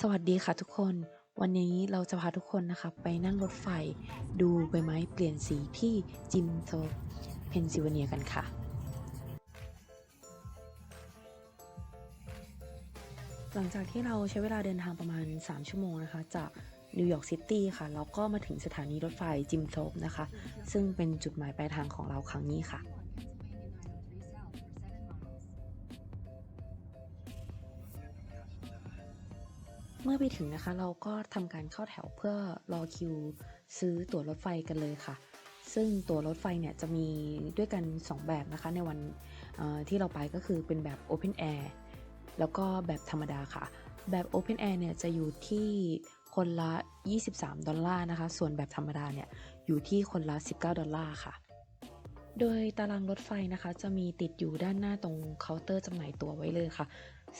สวัสดีค่ะทุกคน วันนี้เราจะพาทุกคนนะคะไปนั่งรถไฟ ดูใบไม้เปลี่ยนสีที่จิมโซเพนซิลเวเนียกันค่ะ หลังจากที่เราใช้เวลาเดินทางประมาณ 3 ชั่วโมงนะคะ จากนิวยอร์กซิตี้ค่ะ แล้วก็มาถึงสถานีรถไฟจิมโซฟนะคะ ซึ่งเป็นจุดหมายปลายทางของเราครั้งนี้ค่ะ เมื่อไปถึงนะคะ เราก็ทำการเข้าแถวเพื่อรอคิวซื้อตั๋วรถไฟกันเลยค่ะ ซึ่งตั๋วรถไฟเนี่ยจะมีด้วยกัน 2 แบบนะคะ ในวันที่เราไปก็คือเป็นแบบ Open Air แล้วก็แบบธรรมดาค่ะ แบบ Open Air เนี่ยจะอยู่ที่คนละ 23 ดอลลาร์นะคะ ส่วนแบบธรรมดาเนี่ยอยู่ที่คนละ 19 ดอลลาร์ค่ะ โดยตารางรถไฟนะคะ จะมีติดอยู่ด้านหน้าตรงเคาน์เตอร์จำหน่ายตั๋วไว้เลยค่ะ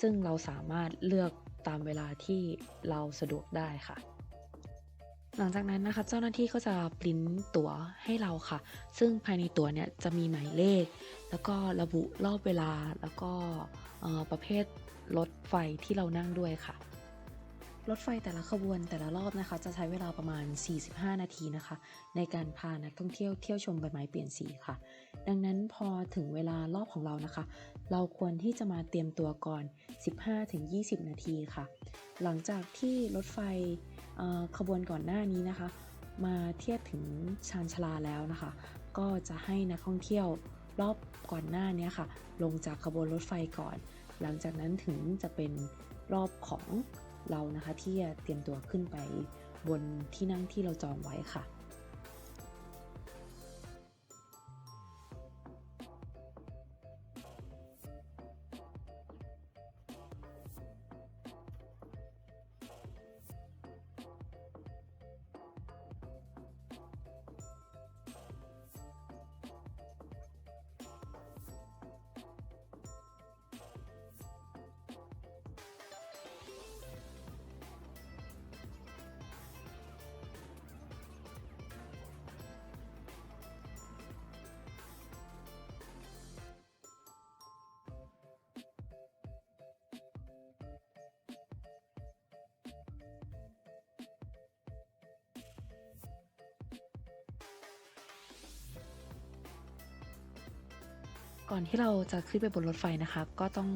ซึ่งเราสามารถเลือกตามเวลาที่เราสะดวกได้ค่ะ หลังจากนั้นนะคะเจ้าหน้าที่ก็จะปริ้นตั๋วให้เราค่ะ ซึ่งภายในตั๋วเนี่ยจะมีหมายเลข แล้วก็ระบุรอบเวลาแล้วก็ประเภทรถไฟที่เรานั่งด้วยค่ะ รถไฟแต่ละขบวนแต่ละรอบนะคะ จะใช้เวลาประมาณ 45 นาทีนะคะ ในการพานักท่องเที่ยวเที่ยวชมใบไม้เปลี่ยนสีค่ะ ดังนั้นพอถึงเวลารอบของเรานะคะ เราควรที่จะมาเตรียมตัวก่อน 15-20 นาทีค่ะ หลังจากที่รถไฟขบวนก่อนหน้านี้นะคะ มาเทียบถึงชานชาลาแล้วนะคะ ก็จะให้นักท่องเที่ยวรอบก่อนหน้านี้ค่ะ ลงจากขบวนรถไฟก่อน หลังจากนั้นถึงจะเป็นรอบของ เรานะคะที่จะเตรียมตัวขึ้นไปบนที่นั่งที่เราจองไว้ค่ะ ก่อนที่เราจะขึ้นไปบนรถไฟนะคะ ก็ต้อง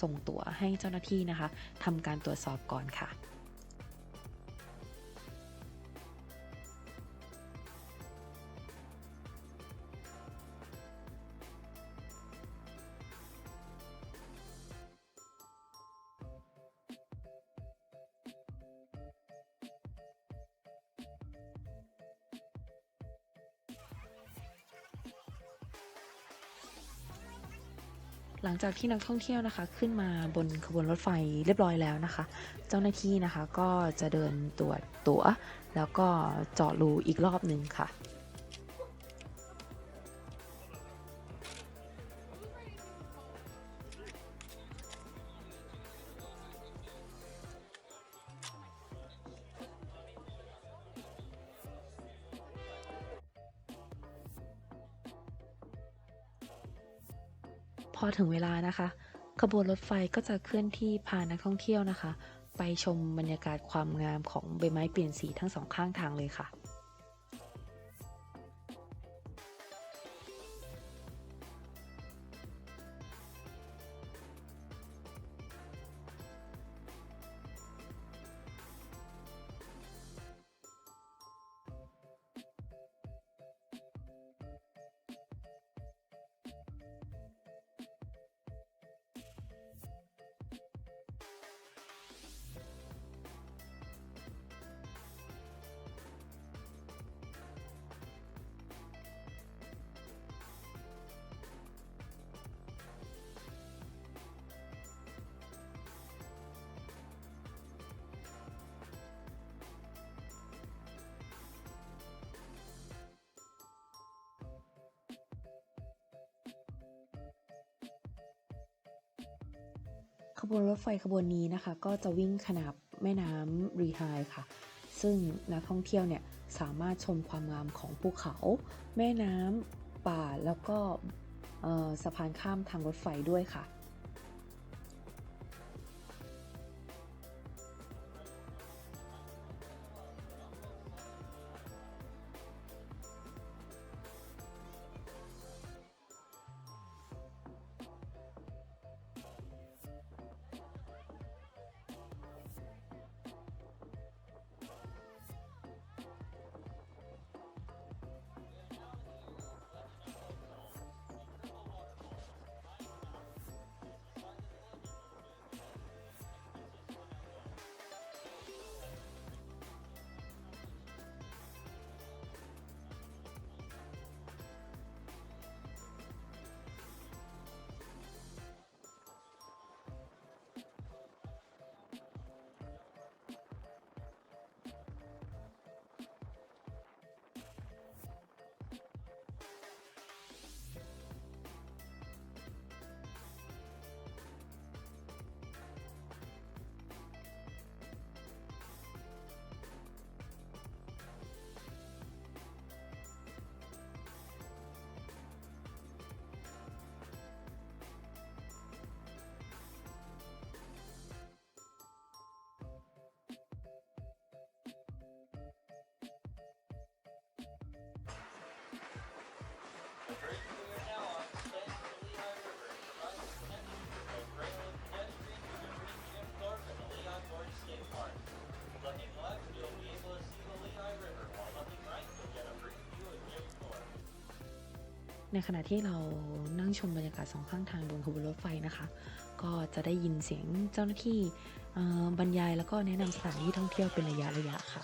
ส่งตั๋วให้เจ้าหน้าที่นะคะทำการตรวจสอบก่อนค่ะ หลังจากที่นักท่องเที่ยวนะคะ ขึ้นมาบนขบวนรถไฟเรียบร้อยแล้วนะคะ เจ้าหน้าที่นะคะก็จะเดินตรวจตั๋ว แล้วก็เจาะรูอีกรอบหนึ่งค่ะ อถึงเวลานะคะ ขบวนรถไฟก็จะเคลื่อนที่พานักท่องเที่ยวนะคะ ไปชมบรรยากาศความงามของใบไม้เปลี่ยนสีทั้งสองข้างทางเลยค่ะ ขบวนรถไฟขบวนนี้นะคะ ก็จะวิ่งขนาบแม่น้ำรีไฮค่ะ ซึ่งนักท่องเที่ยวเนี่ยสามารถชมความงามของภูเขา แม่น้ำป่าแล้วก็สะพานข้ามทางรถไฟด้วยค่ะ ในขณะที่เรานั่งชมบรรยากาศสองข้างทางบนขบวนรถไฟนะคะ ก็จะได้ยินเสียงเจ้าหน้าที่บรรยายแล้วก็แนะนำสถานที่ท่องเที่ยวเป็นระยะระยะค่ะ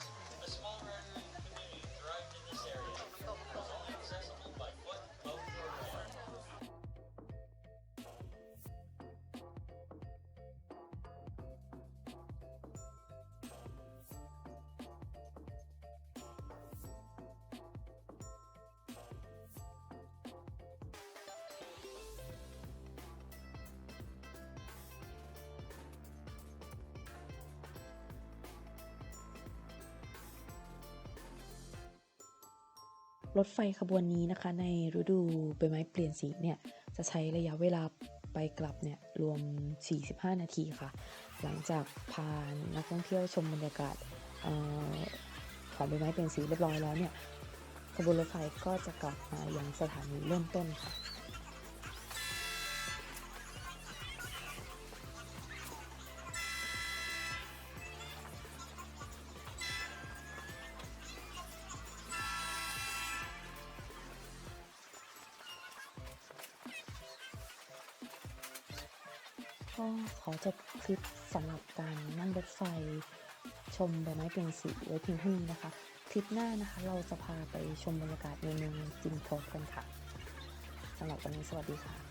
รถไฟขบวนนี้นะคะในฤดูใบไม้เปลี่ยนสีเนี่ยจะใช้ระยะเวลาไปกลับเนี่ยรวม 45 นาทีค่ะ หลังจากพานักท่องเที่ยวชมบรรยากาศออของใบไม้เปลี่ยนสีเรียบร้อยแล้วเนี่ยขบวนรถไฟก็จะกลับมายังสถานีเริ่มต้นค่ะ ก็ขอจบคลิปสำหรับการนั่งรถไฟชมใบไม้เปลี่ยนสีไว้เพียงเท่านี้นะคะ คลิปหน้านะคะเราจะพาไปชมบรรยากาศในเมืองจินโทกันค่ะสำหรับวันนี้สวัสดีค่ะ